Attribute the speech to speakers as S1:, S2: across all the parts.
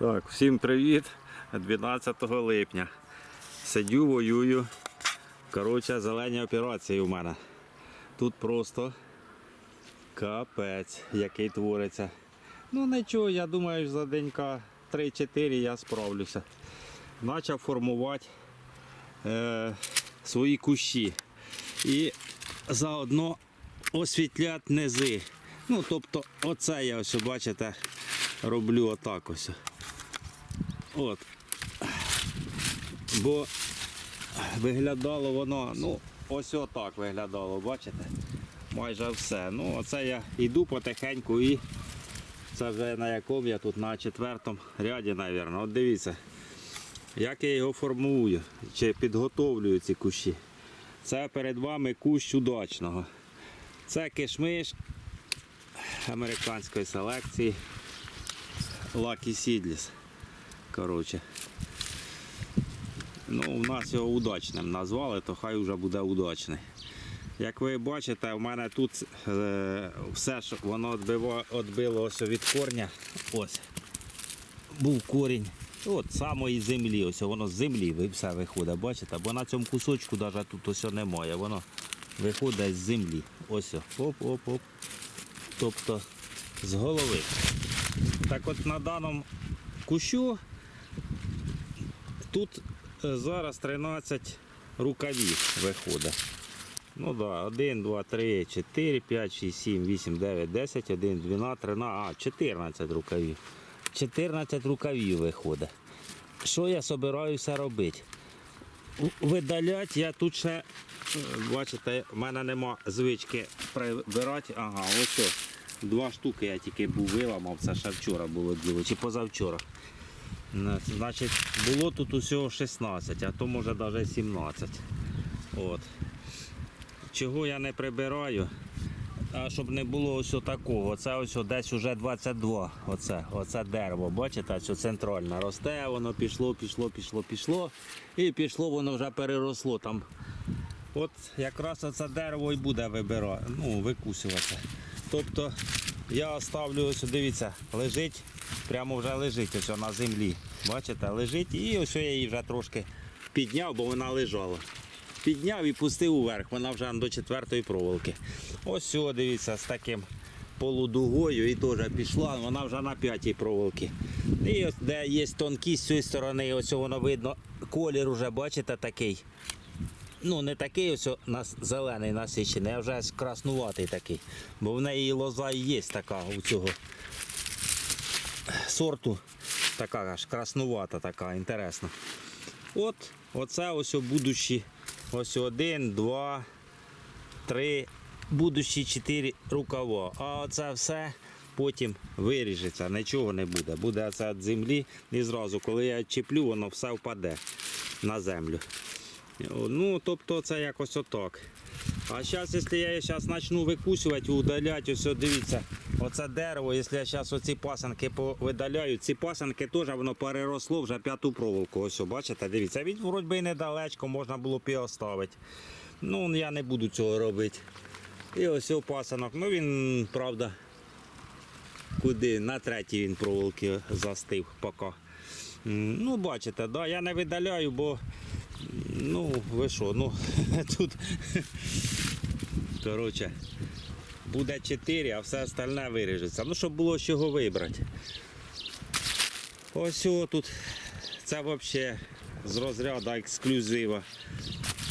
S1: Так, всім привіт. 12 липня. Сидю, воюю. Коротше, зелені операції у мене. Тут просто капець, який твориться. Ну нічого, я думаю, за денька 3-4 я справлюся. Почав формувати е, свої кущі. І заодно освітлять низи. Ну, тобто, оце я ось, бачите, роблю отак ось. От. Бо виглядало воно, ну, ось отак виглядало, бачите? Майже все. Ну, оце я йду потихеньку і це вже на якому я тут на четвертому ряді, мабуть. От дивіться, як я його формую чи підготовлюю ці кущі. Це перед вами кущ удачного. Це кишмиш американської селекції Lucky Seedless. Коротше. Ну, у нас його удачним назвали, то хай вже буде удачний. Як ви бачите, у мене тут е, все ж воно відбило, відбило від корня. Ось. Був корінь. От самої землі, ось воно з землі все виходить, бачите? Бо на цьому кусочку навіть тут ось немає. Воно виходить з землі. Ось. Оп-оп-оп. Тобто з голови. Так от на даному кущу тут е, зараз 13 рукавів виходить. Ну да, 1, 2, 3, 4, 5, 6, 7, 8, 9, 10, 1, 12, 13, а, 14 рукавів. 14 рукавів виходить. Що я собираюся робити? Видаляти я тут ще, е, бачите, в мене нема звички прибирати. Ага, ось що. Два штуки я тільки був виламав, це ще вчора було діло, чи позавчора. На- Значить, було тут усього 16, а то може навіть 17. От. Чого я не прибираю? А щоб не було ось такого. Це ось десь уже 22. Оце, оце дерево, бачите, ось центральне росте, воно пішло, пішло, пішло, пішло. І пішло, воно вже переросло там. От якраз оце дерево і буде вибирати, ну, викусюватися. Тобто я оставлю ось, дивіться, лежить, прямо вже лежить ось на землі. Бачите, лежить і ось я її вже трошки підняв, бо вона лежала. Підняв і пустив уверх, вона вже до четвертої проволоки. Ось сюди, дивіться, з таким полудугою і теж пішла, вона вже на п'ятій проволоки. І ось де є тонкість з цієї сторони, ось воно видно, колір вже, бачите, такий. Ну, не такий ось нас зелений насичений, а вже краснуватий такий. Бо в неї лоза і є така у цього сорту. Така аж краснувата, така, інтересна. От, оце ось будущі. Ось один, два, три, будущі чотири рукава. А оце все потім виріжеться, нічого не буде. Буде це від землі і зразу, коли я чіплю, воно все впаде на землю. Ну, тобто це якось отак. А зараз, якщо я зараз почну викусувати, удаляти, ось дивіться, оце дерево, якщо я зараз оці пасанки видаляю, ці пасанки теж воно переросло вже п'яту проволоку. Ось, бачите, дивіться, від вроді і недалечко, можна було б і оставити. Ну, я не буду цього робити. І ось пасанок. Ну він, правда, куди? На третій він проволоки застив поки. Ну, бачите, да, я не видаляю, бо ну, ви що, ну тут коротше, буде 4, а все остальне виріжеться. Ну, щоб було з чого вибрати. Ось о, тут це взагалі з розряду ексклюзива.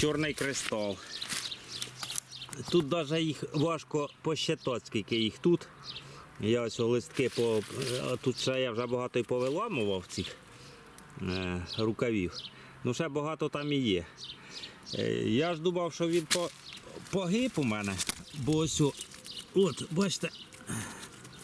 S1: Чорний кристал. Тут навіть їх важко посчитати, скільки їх тут. Я ось листки по. Тут ще я вже багато і повиламував цих е, рукавів. Ну, ще багато там і є. Е, Я ж думав, що він по, погиб у мене, бо ось, от, бачите,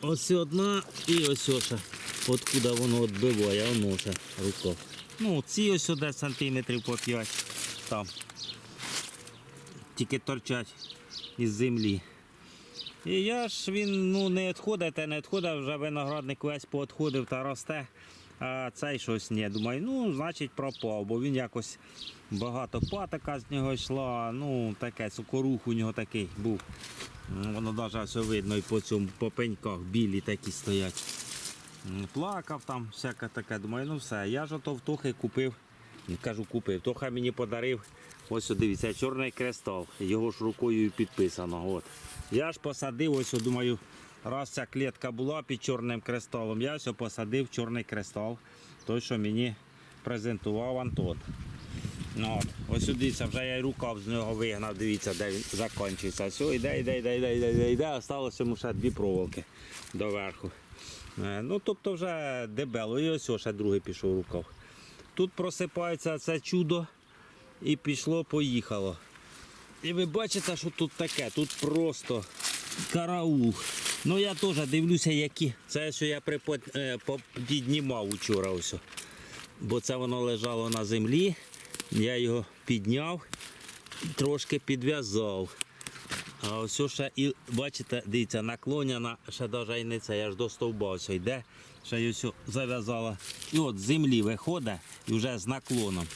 S1: ось одна і ось о ще, откуда воно відбиває, воно ще рука. Ну, ці ось десь сантиметрів по 5 там. Тільки торчать із землі. І я ж він ну, не відходить, не відходить, вже виноградник весь поотходив та росте. А цей щось ні. Думаю, ну, значить пропав, бо він якось багато патока з нього йшла, ну таке, сокорух у нього такий був. Воно навіть все видно і по цьому по пеньках білі такі стоять. Плакав там, всяке таке. Думаю, ну все. Я ж ото в купив. Ну, Кажу, купив. Тоха мені подарив. Ось дивіться, чорний кристал. Його ж рукою підписано. От. Я ж посадив, ось думаю, раз ця клітка була під чорним кристалом, я о, посадив чорний кристал. Той, що мені презентував Антон. Ну, от. Ось дивіться, вже я й рукав з нього вигнав, дивіться, де він закінчується. Все, йде, йде, йде, йде, йде, йде. Осталося йому ще дві проволоки доверху. Е, Ну, тобто вже дебело. І ось ще другий пішов рукав. Тут просипається це чудо і пішло, поїхало. І ви бачите, що тут таке? Тут просто караул. Ну я теж дивлюся, які. Це що я припод... е, піднімав учора. Ось. Бо це воно лежало на землі. Я його підняв, трошки підв'язав. А ось ще і бачите, дивіться, наклоняна, ще навіть не це, я ж до стовба ось йде, ще й ось зав'язала. І от з землі виходить і вже з наклоном.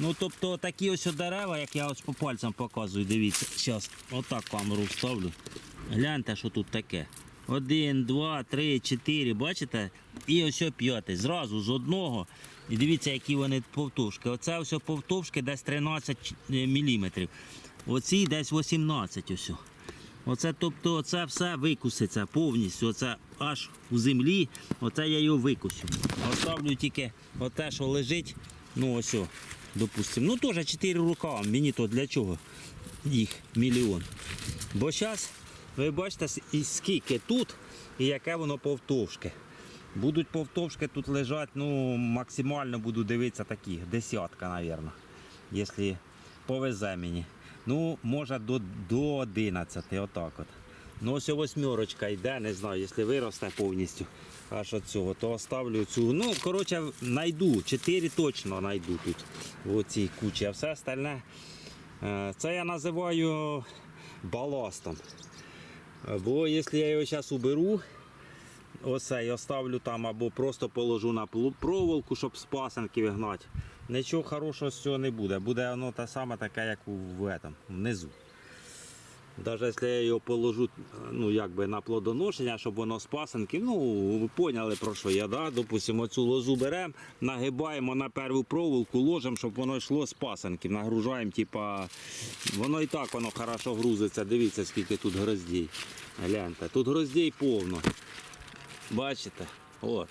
S1: Ну тобто такі ось дерева, як я ось по пальцям показую, дивіться, зараз отак камеру вставлю. Гляньте, що тут таке. Один, два, три, чотири, бачите? І ось п'ятий. Зразу з одного. І дивіться, які вони повтовшки. Оце ось повтовшки десь 13 мм. Оці десь 18 ось. Оце, тобто, це все викуситься повністю. Оце аж у землі, оце я його викусю. Оставлю тільки оте, що лежить, ну ось, допустимо. Ну теж 4 рукава, мені то для чого їх мільйон. Бо зараз ви бачите, і скільки тут і яке воно повтовшки. Будуть повтовшки тут лежати, ну максимально буду дивитися такі, десятка, мабуть, якщо повезе мені. Ну, може до, до 11, отак от. Ну ось восьмерочка йде, не знаю, якщо виросте повністю аж от цього, то оставлю цю. Ну, коротше, знайду, 4 точно знайду тут в цій кучі, а все остальне. е, Це я називаю баластом. Бо якщо я його зараз уберу, оце і оставлю там або просто положу на проволоку, щоб з пасенки вигнати. Нічого хорошого з цього не буде. Буде воно те саме таке, як в этом, внизу. Навіть якщо я його положу ну, якби на плодоношення, щоб воно з пасенки, ну ви поняли про що я, да? допустимо, цю лозу беремо, нагибаємо на перву проволоку, ложимо, щоб воно йшло з пасенків, нагружаємо, типа, воно і так воно хорошо грузиться. Дивіться, скільки тут гроздей. Гляньте, тут гроздей повно. Бачите? От.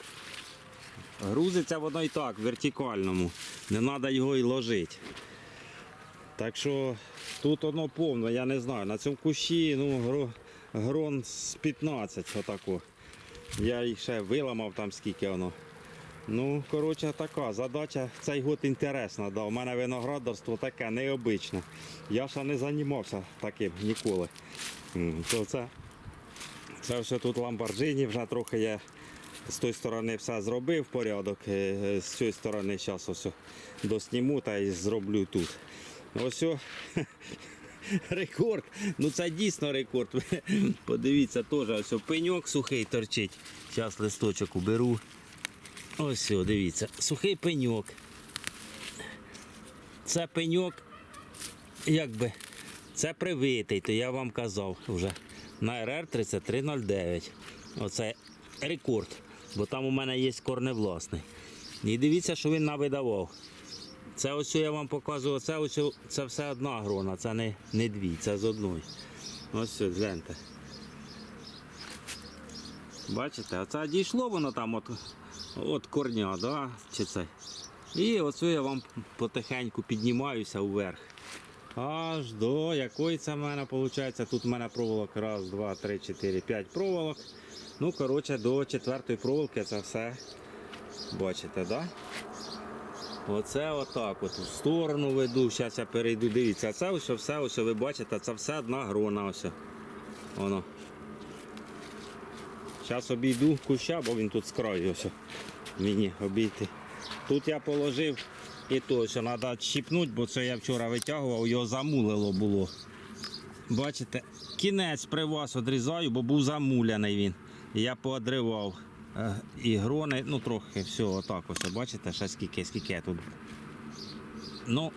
S1: Грузиться воно і так, в вертикальному. Не треба його і ложити. Так що тут воно повно, я не знаю. На цьому кущі ну, грон з 15 отако. Я їх ще виламав там скільки воно. Ну, коротше, така задача цей год інтересна. Да. У мене виноградарство таке необичне. Я ще не займався таким ніколи. То це, це все тут ламборджині, вже трохи я з тої сторони все зробив порядок. е, е, З цієї сторони зараз ось досніму та й зроблю тут. Ось рекорд. Ну це дійсно рекорд. Подивіться, теж ось пеньок сухий торчить. Зараз листочок уберу. Ось, о, дивіться, сухий пеньок. Це пеньок, якби, це привитий, то я вам казав вже. На РР 3309. Оце рекорд. Бо там у мене є корневласний. І дивіться, що він навидавав. Це ось я вам показував, це ось це все одна грона, це не, не дві, це з одної. Ось ось, гляньте. Бачите, оце дійшло воно там от, от корня, да? чи це. І оце я вам потихеньку піднімаюся вверх. Аж до якої це в мене виходить? Тут в мене проволок. Раз, два, три, чотири, п'ять проволок. Ну, коротше, до четвертої проволоки це все. Бачите, да? Оце отак от в сторону веду, зараз я перейду, дивіться, це ось все, ось ви бачите, це все одна грона ось. Воно. Зараз обійду куща, бо він тут з краю ось. Мені обійти. Тут я положив і то, що треба щіпнути, бо це я вчора витягував, його замулило було. Бачите, кінець при вас відрізаю, бо був замуляний він. І я поодривав і грони, ну трохи все, отак ось, бачите, ще скільки, скільки тут. Ну,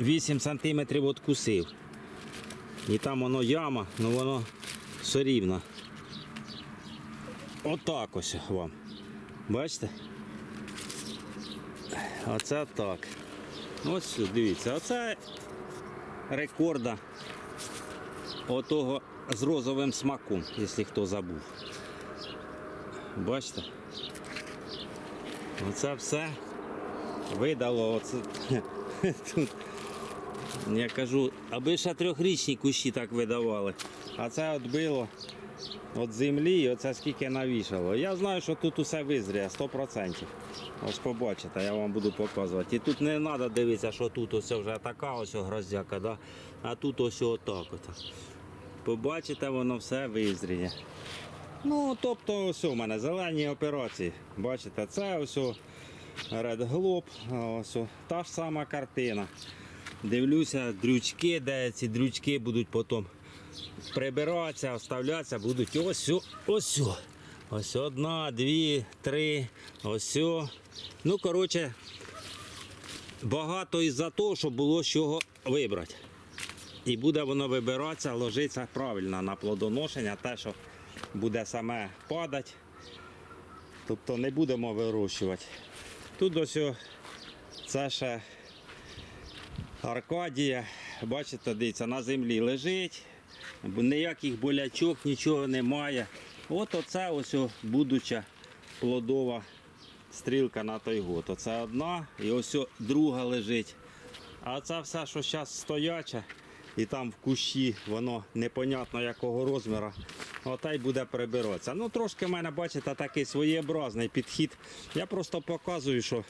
S1: 8 сантиметрів відкусив. І там воно яма, ну воно все рівно. отак ось вам. Бачите? Оце так. Ось дивіться, оце рекорда отого з розовим смаком, якщо хто забув. Бачите? Оце все видало. Оце, тут, я кажу, аби ще трьохрічні кущі так видавали. А це от било від землі, і оце скільки навішало. Я знаю, що тут усе визріє 100%. Ось побачите, я вам буду показувати. І тут не треба дивитися, що тут ось вже така ось гроздяка, да? а тут ось отак. Побачите, воно все визріє. Ну, тобто, ось у мене зелені операції. Бачите, це ось Red Globe, ось та ж сама картина. Дивлюся, дрючки, де ці дрючки будуть потім прибиратися, оставлятися, будуть ось ось. Ось одна, дві, три, ось. Ну, коротше, багато із-за того, що було з чого вибрати. І буде воно вибиратися, ложитися правильно на плодоношення, те, що буде саме падати. Тобто не будемо вирощувати. Тут ось це ще Аркадія. Бачите, дивіться, на землі лежить, ніяких болячок, нічого немає. От оце ось будуча плодова стрілка на той год. Оце одна і ось друга лежить. А це все, що зараз стояче, і там в кущі воно непонятно якого розміру, ота й буде прибиратися. Ну трошки в мене, бачите, такий своєобразний підхід. Я просто показую, що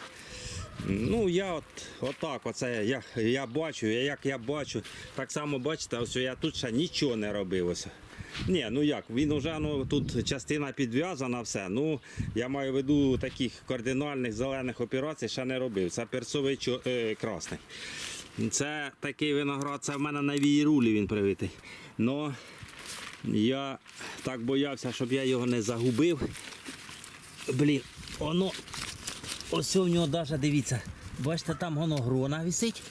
S1: ну я от отак, оце я, я бачу, як я бачу. Так само бачите, ось я тут ще нічого не робив. Ось. Ні, ну як, він вже ну, тут частина підв'язана, все. Ну, я маю в виду таких кардинальних зелених операцій ще не робив. Це перцовий чо- е, красний. Це такий виноград, це в мене на вієрулі він привитий. Но я так боявся, щоб я його не загубив. Блін, воно ось у нього навіть дивіться. Бачите, там воно грона висить.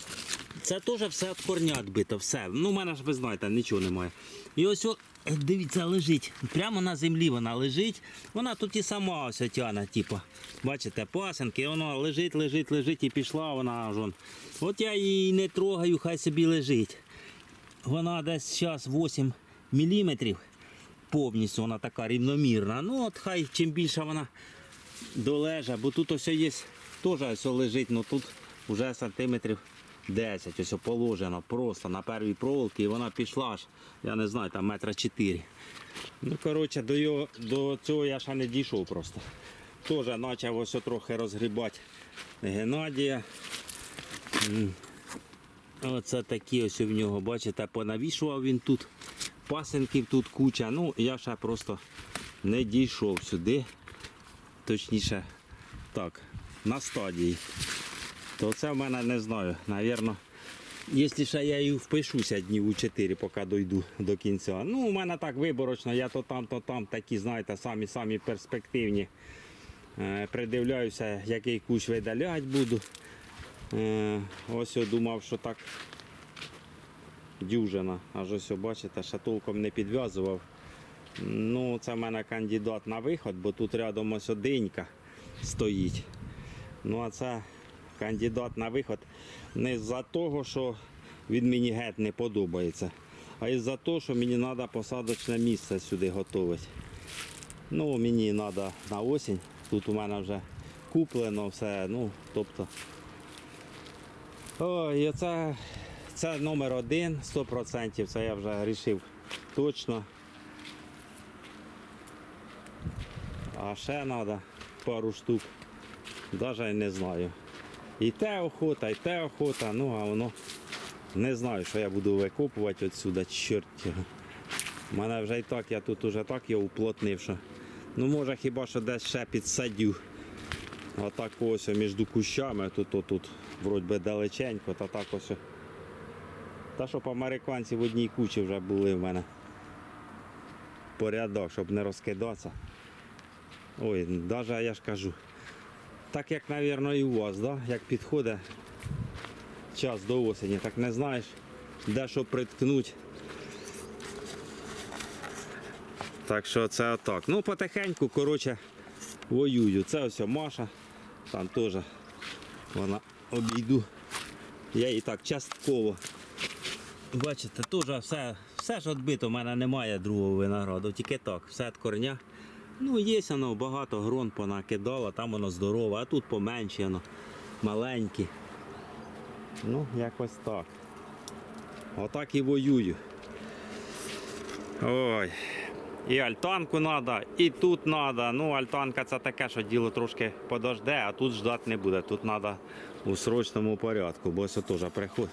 S1: Це теж все від корня відбито, все. Ну, в мене ж ви знаєте, нічого немає. І ось, дивіться, лежить. Прямо на землі вона лежить. Вона тут і сама ось тяне, типу. Бачите, пасенки, воно лежить, лежить, лежить і пішла вона аж. он. От я її не трогаю, хай собі лежить. Вона десь зараз 8 мм. Повністю вона така рівномірна. Ну от хай чим більше вона долежа, бо тут ось є теж ось лежить, ну тут вже сантиметрів 10, ось положено просто на первій проволоці і вона пішла аж, я не знаю, там метра 4. Ну, коротше, до, його, до цього я ще не дійшов просто. Теж почав ось трохи розгрібати Геннадія. Оце такі ось в нього, бачите, понавішував він тут. Пасенків тут куча. Ну, я ще просто не дійшов сюди. Точніше, так, на стадії. То це в мене не знаю. Навірно, якщо ще я і впишуся днів у 4, поки дойду до кінця. Ну, у мене так виборочно, я то там, то там такі, знаєте, самі-самі перспективні. Е, Придивляюся, який кущ видаляти буду. Е, Ось я думав, що так дюжина. Аж ось бачите, ще толком не підв'язував. Ну, це в мене кандидат на виход, бо тут рядом ось одинька стоїть. Ну, а це кандидат на виход не з-за того, що він мені геть не подобається, а із-за того, що мені треба посадочне місце сюди готувати. Ну, мені треба на осінь. Тут у мене вже куплено все. Ну, тобто. Ой, це, це номер один, 100%. Це я вже вирішив точно. А ще треба пару штук. Навіть не знаю. І те охота, і те охота, ну а воно не знаю, що я буду викопувати відсюди, чорт. У мене вже і так, я тут уже так його уплотнив, що. Ну може хіба що десь ще підсадю. Отак ось між кущами, тут, тут, тут вроді би далеченько, та так ось. Та щоб американці в одній кучі вже були в мене. Порядок, щоб не розкидатися. Ой, навіть я ж кажу. Так як, мабуть, і у вас, да? як підходить час до осені, так не знаєш, де що приткнуть. Так що це отак. Ну, потихеньку, коротше, воюю. Це ось Маша. Там теж вона обійду. Я її так частково. Бачите, теж все, все ж відбито, в мене немає другого винограду, тільки так, все від корня. Ну, є воно, багато грон понакидало, там воно здорове, а тут поменше воно, маленькі. Ну, якось так. Отак і воюю. Ой. І альтанку треба, і тут треба. Ну, альтанка це таке, що діло трошки подожде, а тут ждати не буде. Тут треба у срочному порядку, бо ось теж приходить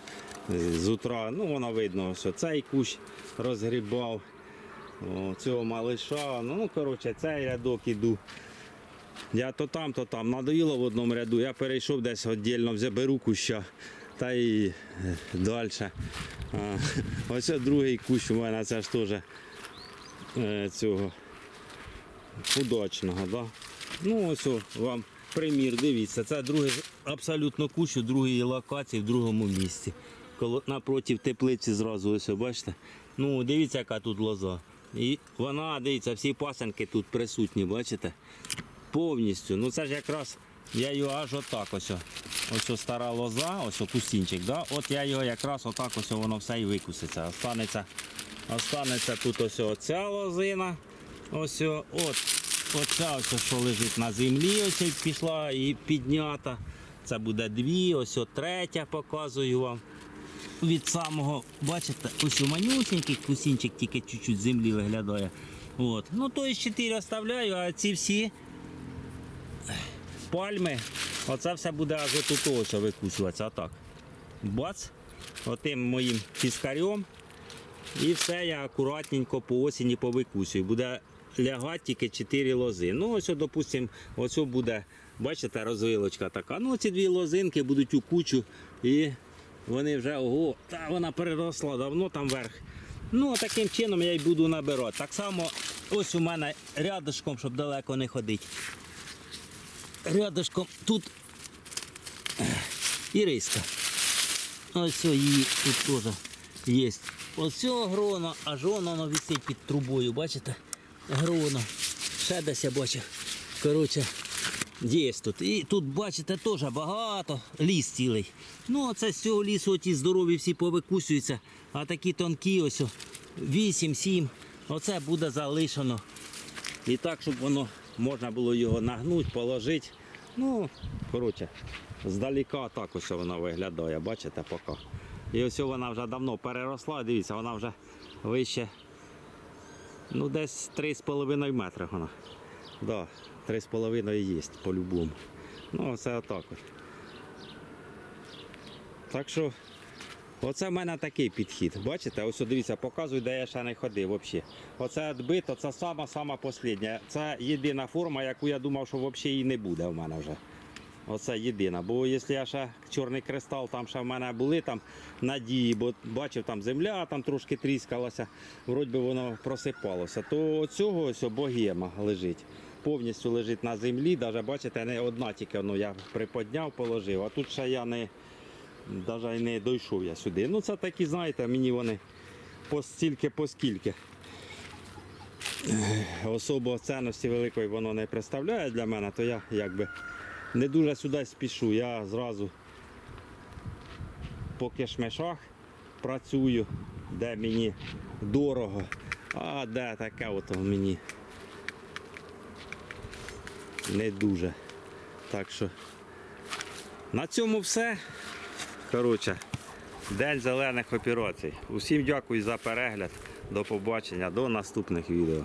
S1: з утра. Ну, воно видно, що цей кущ розгрібав. О, цього малиша. Ну, коротше, цей рядок іду. Я то там, то там. Надоїло в одному ряду. Я перейшов десь віддільно, заберу куща та і далі. Ось другий кущ у мене це ж теж е, цього удачного. Да? Ну, ось вам примір, дивіться, це другий абсолютно кущ у другій локації, в другому місці. Коло, напротив теплиці зразу ось, бачите? Ну, дивіться, яка тут лоза. І вона, дивіться, всі пасенки тут присутні, бачите? Повністю. Ну це ж якраз я його аж отак ось. Ось стара лоза, ось о кустінчик, да? от я його якраз отак ось воно все і викуситься. Останеться, останеться тут ось о ця лозина. Ось от, оця ось, що лежить на землі, ось пішла і піднята. Це буде дві, ось о, третя показую вам. Від самого, бачите, ось у манюсенький кусінчик тільки чуть-чуть землі виглядає. От. Ну, то є 4 оставляю, а ці всі пальми, оце все буде аж отут ось викусуватися. Отак. Бац, отим моїм піскарем. І все я акуратненько по осені повикусую. Буде лягати тільки 4 лози. Ну, ось, допустимо, ось буде, бачите, розвилочка така. Ну, ці дві лозинки будуть у кучу і вони вже ого, та вона переросла давно там вверх. Ну, таким чином я й буду набирати. Так само ось у мене рядышком, щоб далеко не ходити. Рядышком тут іриска. Ось її тут теж є. Ось цього грона, аж воно висить під трубою, бачите? Грона. Ще десь я бачив. Коротше, є тут. І тут, бачите, теж багато ліс цілий. Ну, оце з цього лісу ті здорові всі повикусуються, а такі тонкі, ось 8-7. Оце буде залишено. І так, щоб воно можна було його нагнути, положити. Ну, коротше, здаліка так ось вона виглядає, бачите, поки. І ось вона вже давно переросла, дивіться, вона вже вище, ну десь 3,5 метри вона. Да, 3,5 є по-любому. Ну, це отак от. Так що, оце в мене такий підхід. Бачите, ось дивіться, показую, де я ще не ходив взагалі. Оце відбито, це сама-сама послідня. Це єдина форма, яку я думав, що взагалі її не буде в мене вже. Оце єдина. Бо якщо я ще чорний кристал, там ще в мене були там надії, бо бачив там земля, там трошки тріскалася, вроді воно просипалося, то цього ось богема лежить. Повністю лежить на землі, навіть бачите, не одна тільки ну, я приподняв, положив, а тут ще я не навіть не дійшов я сюди. Ну це такі, знаєте, мені вони постільки поскільки. Особо цінності великої воно не представляє для мене, то я якби не дуже сюди спішу. Я зразу по кишмешах працюю, де мені дорого, а де таке от мені не дуже. Так що на цьому все. Коротше, день зелених операцій. Усім дякую за перегляд. До побачення, до наступних відео.